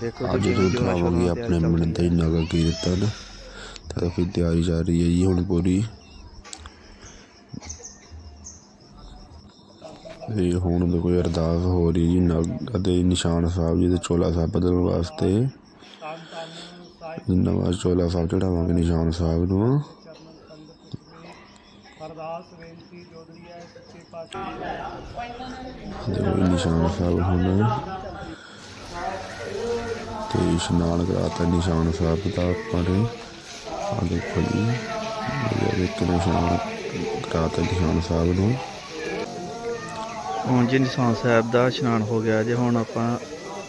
ਦਿਖਾਵਾਂਗੇ ਲਾਉਂਦੇ ਆਪਣੇ ਅੱਜ ਕੱਲ੍ਹ ਮਿੰਟ ਦੇ ਨਗਰ ਕੀਰਤਨ ਤਾਂ ਫਿਰ ਤਿਆਰੀ ਚੱਲ ਰਹੀ ਹੈ ਜੀ ਹੁਣ ਪੂਰੀ। ਇਹ ਹੁਣ ਦੇ ਕੋਈ ਅਰਦਾਸ ਹੋ ਰਹੀ ਜੀ ਨਗਰ ਦੇ ਨਿਸ਼ਾਨ ਸਾਹਿਬ ਜੀ ਦੇ ਚੋਲਾ ਸਾਹਿਬ ਬਦਲਣ ਵਾਸਤੇ। ਨਵਾਂ ਚੋਲਾ ਸਾਹਿਬ ਚੜਾਵਾਂਗੇ ਨਿਸ਼ਾਨ ਸਾਹਿਬ ਨੂੰ। ਅਰਦਾਸ ਬੇਨਤੀ ਜੋਦਰੀ ਹੈ ਸੱਚੇ ਪਾਤਸ਼ਾਹ ਨਿਸ਼ਾਨ ਸਾਹਿਬ ਹੁਣ। ਤੇ ਇਸ਼ਨਾਨ ਕਰਾਤਾ ਨਿਸ਼ਾਨ ਸਾਹਿਬ ਦਾ ਨੇ ਆ ਦੇਖੋ ਜੀ ਇਹ ਇੱਕ ਨਿਸ਼ਾਨ ਕਰਾਤਾ ਨਿਸ਼ਾਨ ਸਾਹਿਬ ਨੂੰ। ਹੁਣ ਜੀ ਨਿਸ਼ਾਨ ਸਾਹਿਬ ਦਾ ਇਸ਼ਨਾਨ ਹੋ ਗਿਆ ਜੇ ਹੁਣ ਆਪਾਂ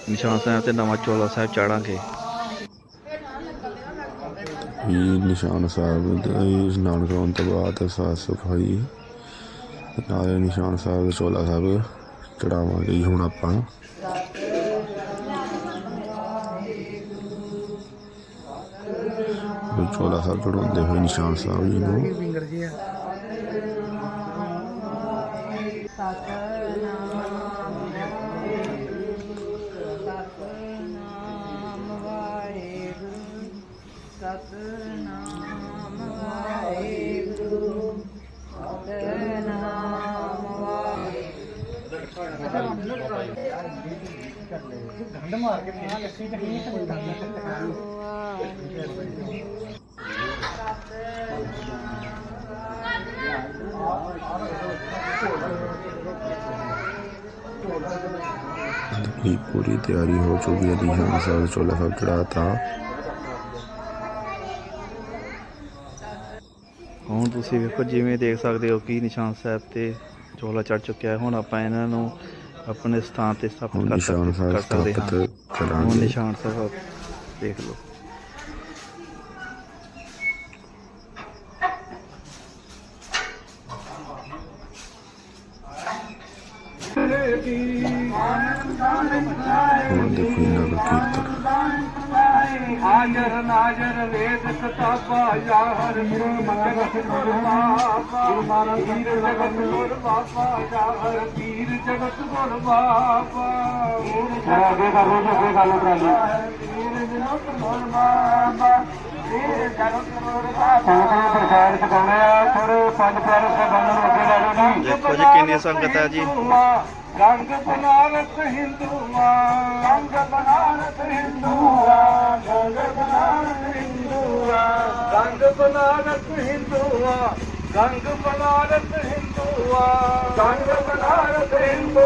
ਨਿਸ਼ਾਨ ਸਾਹਿਬ ਤੇ ਨਵਾਂ ਚੋਲਾ ਸਾਹਿਬ ਚਾੜਾਂਗੇ। ਇਹ ਨਿਸ਼ਾਨ ਸਾਹਿਬ ਦਾ ਇਸ਼ਨਾਨ ਕਰਾਉਣ ਤੋਂ ਬਾਅਦ ਸਾਫ਼ ਸਫ਼ਾਈ ਨਾਲੇ ਨਿਸ਼ਾਨ ਸਾਹਿਬ ਦਾ ਚੋਲਾ ਸਾਹਿਬ ਚੜਾਵਾਂਗੇ ਹੁਣ ਆਪਾਂ। ਉਹ ਚੋਲਾ ਸਾਹਿਬ ਚੜਾਉਂਦੇ ਹੋਏ ਨਿਸ਼ਾਨ ਸਾਹਿਬ ਜੀ ਨੂੰ। ਸਤਨਾਮ ਵਾਹਿਗੁਰੂ ਸਤਨਾਮ ਵਾਹਿਗੁਰੂ। ਸਤਨਾਮ ਮਾਰ ਕੇ ਪੀਣਾ ਲੱਸੀ ਤੇ ਨਹੀਂ ਦੀ ਪੂਰੀ ਤਿਆਰੀ ਹੋ ਚੁੱਕੀ ਹੈ ਨਿਸ਼ਾਨ ਸਾਹਿਬ ਦਾ ਚੋਲਾ ਸਾਹਿਬ ਚੜਾਤਾ ਹੁਣ ਤੁਸੀਂ ਵੇਖੋ, ਜਿਵੇਂ ਦੇਖ ਸਕਦੇ ਹੋ ਕਿ ਨਿਸ਼ਾਨ ਸਾਹਿਬ ਤੇ ਚੋਲਾ ਚੜ ਚੁੱਕਿਆ ਹੈ। ਹੁਣ ਆਪਾਂ ਇਹਨਾਂ ਨੂੰ ਆਪਣੇ ਸਥਾਨ ਤੇ ਸਥਾਪਿਤ ਕਰ ਨਿਸ਼ਾਨ ਸਕਦੇ ਸਾਹਿਬ ਕਰ ਸਕਦੇ ਹਾਂ। ਸਥਾਪਿਤ ਹੁਣ ਕਰਾਂਗੇ ਨਿਸ਼ਾਨ ਸਾਹਿਬ ਦੇਖ ਲਓ। ਹੁਣ ਦੇਖੋ ਇਹਨਾਂ ਦਾ ਹਾਜ਼ਰ ਨਾਜ਼ਰ ਵੇਦ ਕਿਤਾਬਾ ਯਾ ਹਰ ਗੁਰੂ ਜਗਤ ਗੁਰ ਬਾਬਾ। ਪੀਰ ਜਗਤ ਗੁਰ ਬਾਬਾ ਯਾ ਹਰ ਪੀਰ ਜਗਤ ਗੁਰ ਬਾਬਾ। ਅੱਗੇ ਕਰ ਲੋ ਅੱਗੇ ਕਰ ਲੋ ਟਰਾਲੀ ਪੀਰ ਜਗਤ ਗੁਰ ਬਾਬਾ। ਪੀਰ ਜਗਤ ਗੁਰ ਬਾਬਾ। ਸੰਗਤਾਂ ਪ੍ਰਸਾਦ ਛਕਾਉਣੇ ਆ ਥੋੜੇ ਪੰਜ ਪਿਆਰੇ ਸਾਹਿਬਾਨਾਂ ਨੂੰ ਅੱਗੇ ਲੈ ਜੀ। ਦੇਖੋ ਜੀ ਕਿੰਨੀ ਸੰਗਤ ਹੈ ਜੀ रंग बनारस हिंदू रंग बनारस हिंदू रंग बनारस हिंदू रंग बनारस हिंदू रंग बनारस हिंदू रंग बनारस हिंदू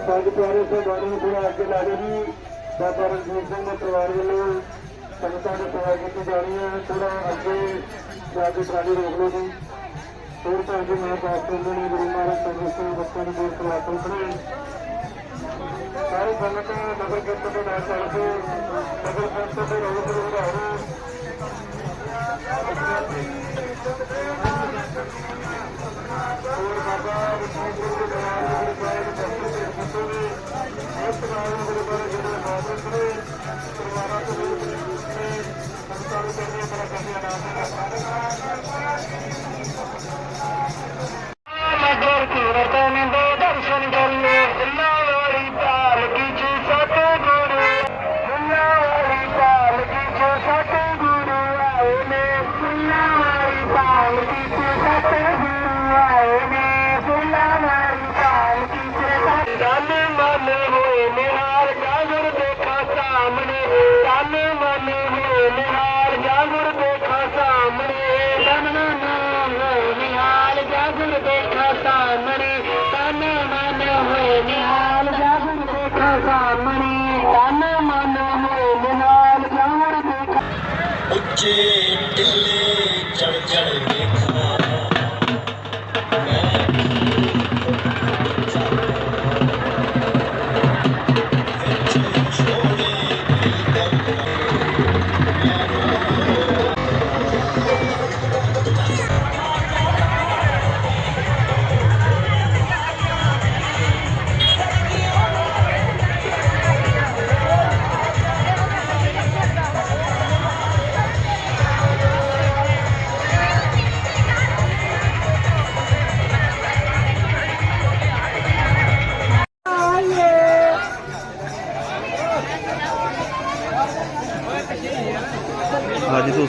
ਪੰਜ ਪਿਆਰੇ ਸਾਹਿਬਾਨਾਂ ਨੂੰ ਥੋੜਾ ਅੱਗੇ ਲਾ ਦਿਓ ਜੀ ਬਾਬਾ ਰਣਜੀਤ ਸਿੰਘ ਦੇ ਪਰਿਵਾਰ ਵੱਲੋਂ ਸੰਗਤਾਂ ਦੀ ਸੇਵਾ ਕੀਤੀ ਜਾ ਰਹੀ ਹੈ ਥੋੜਾ ਅੱਗੇ ਜਾ ਕੇ ਟਰਾਲੀ ਰੋਕ ਲਓ ਜੀ ਹੋਰ ਤਾਂ ਜੀ ਮੈਂ ਪਾਸਟਰ ਜੀ ਨੇ ਗੁਰੂ ਮਹਾਰਾਜ ਸੰਗਤ ਸਿੰਘ ਬੱਚਿਆਂ ਨੂੰ ਬਹੁਤ ਸਵਾਗਤ ਕਰੇ ਸਾਰੇ ਸੰਗਤ ਨਗਰ ਕੀਰਤਨ ਦੇ ਨਾਲ ਚੱਲ ਕੇ ਨਗਰ ਕੀਰਤਨ ਦੇ ਰੋਜ਼ ਰੋਜ਼ ਆ ਹੋਰ ਬਾਬਾ ਰਣਜੀਤ ਸਿੰਘ ਦੇ ਪਰਿਵਾਰ ਗੁਰੂ ਸਾਹਿਬ ਦੇ ਦਰਸ਼ਨ ਦੇ ਕੀਤੇ ਨੇ ਇਸ ਤਰ੍ਹਾਂ ਦੇ ਗੁਰਦੁਆਰੇ ਜਿਹੜੇ ਮਾਦਕ ਨੇ ਪਰਿਵਾਰਾਂ ਤੋਂ ਲੋਕ ਨੇ। ਸੰਗਤਾਂ ਨੂੰ ਕਹਿੰਦੇ ਬੜਾ ਕਹਿੰਦੇ ਨਗਰ ਜਾਗਰ ਦੇਖਾ ਸਾਹਮਣੇ ਤਨ ਮਨ ਹੋਏ ਨਿਹਾਲ। ਜਾਗਰ ਦੇਖਾ ਸਾਹਮਣੇ ਤਨ ਮਨ ਹੋਏ ਨਿਹਾਲ। ਜਾਗਰ ਦੇਖਾ ਉੱਚੇ ਟਿੱਲੇ ਚੜ ਚੜ ਦੇਖਾ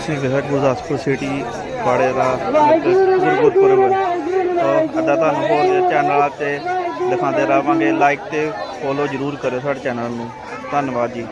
ਅੱਜ ਤੁਸੀਂ ਵੇਖਿਆ ਗੁਰਦਾਸਪੁਰ ਸਿਟੀ ਪਾੜੇ ਦਾ ਗੁਰਗੁਰਪੁਰਬ ਤੋਂ ਅੱਦਾ ਤੁਹਾਨੂੰ ਹੋਰ ਚੈਨਲਾਂ ਤੇ ਦਿਖਾਉਂਦੇ ਰਹਾਂਗੇ। ਲਾਈਕ ਤੇ ਫੋਲੋ ਜਰੂਰ ਕਰਿਓ ਸਾਡੇ ਚੈਨਲ ਨੂੰ। ਧੰਨਵਾਦ ਜੀ।